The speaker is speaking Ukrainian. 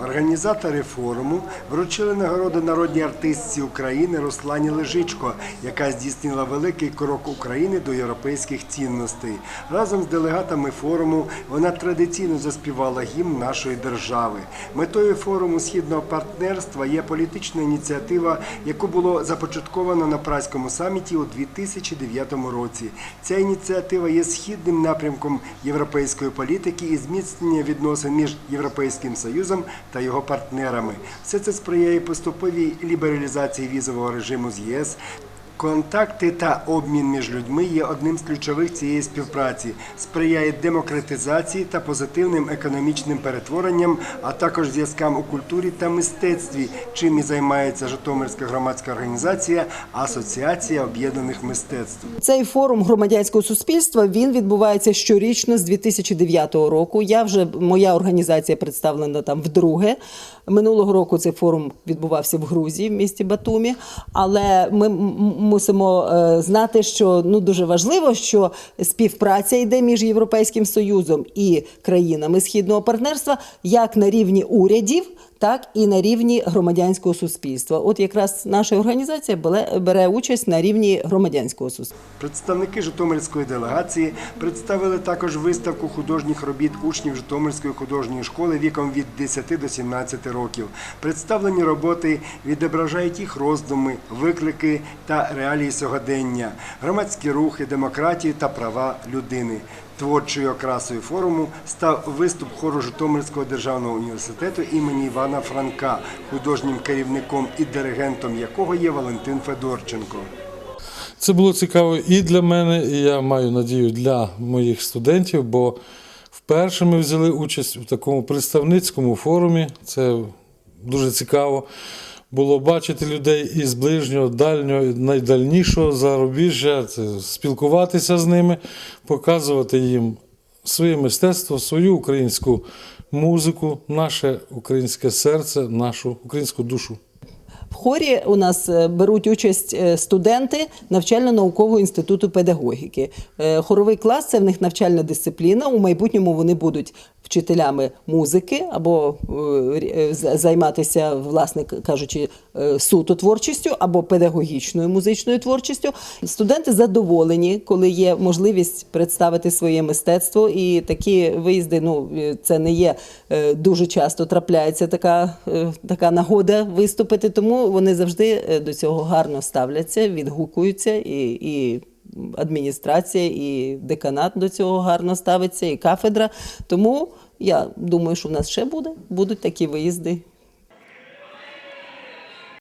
Організатори форуму вручили нагороду народній артистці України Руслані Лежичко, яка здійснила великий крок України до європейських цінностей. Разом з делегатами форуму вона традиційно заспівала гімн нашої держави. Метою форуму східного партнерства є політична ініціатива, яку було започатковано на Празькому саміті у 2009 році. Ця ініціатива є східним напрямком європейської політики і зміцнення відносин між Європейським Союзом та його партнерами. Все це сприяє поступовій лібералізації візового режиму з ЄС. Контакти та обмін між людьми є одним з ключових цієї співпраці, сприяє демократизації та позитивним економічним перетворенням, а також зв'язкам у культурі та мистецтві, чим і займається Житомирська громадська організація Асоціація об'єднаних мистецтв. Цей форум громадянського суспільства він відбувається щорічно з 2009 року. Я вже моя організація представлена там вдруге. Минулого року цей форум відбувався в Грузії, в місті Батумі. Але ми мусимо е, знати, що ну дуже важливо, що співпраця йде між Європейським Союзом і країнами східного партнерства як на рівні урядів. Так і на рівні громадянського суспільства. От якраз наша організація бере- участь на рівні громадянського суспільства. Представники Житомирської делегації представили також виставку художніх робіт учнів Житомирської художньої школи віком від 10 до 17 років. Представлені роботи відображають їх роздуми, виклики та реалії сьогодення, громадські рухи, демократію та права людини. Творчою окрасою форуму став виступ хору Житомирського державного університету імені Івана Франка, художнім керівником і диригентом якого є Валентин Федорченко. Це було цікаво і для мене, і я маю надію для моїх студентів, бо вперше ми взяли участь у такому представницькому форумі. Це дуже цікаво було бачити людей із ближнього, дальнього, найдальнішого зарубіжжя, спілкуватися з ними, показувати їм своє мистецтво, свою українську музику, наше українське серце, нашу українську душу. Хорі у нас е, беруть участь е, студенти навчально-наукового інституту педагогіки. Е, Хоровий клас це в них навчальна дисципліна. У майбутньому вони будуть вчителями музики або займатися, власне кажучи, суто творчістю або педагогічною музичною творчістю. Студенти задоволені, коли є можливість представити своє мистецтво, і такі виїзди, ну це не є дуже часто трапляється така, така нагода виступити. Тому вони завжди е, до цього гарно ставляться, відгукуються і. і Адміністрація і деканат до цього гарно ставиться, і кафедра. Тому я думаю, що в нас ще буде, будуть такі виїзди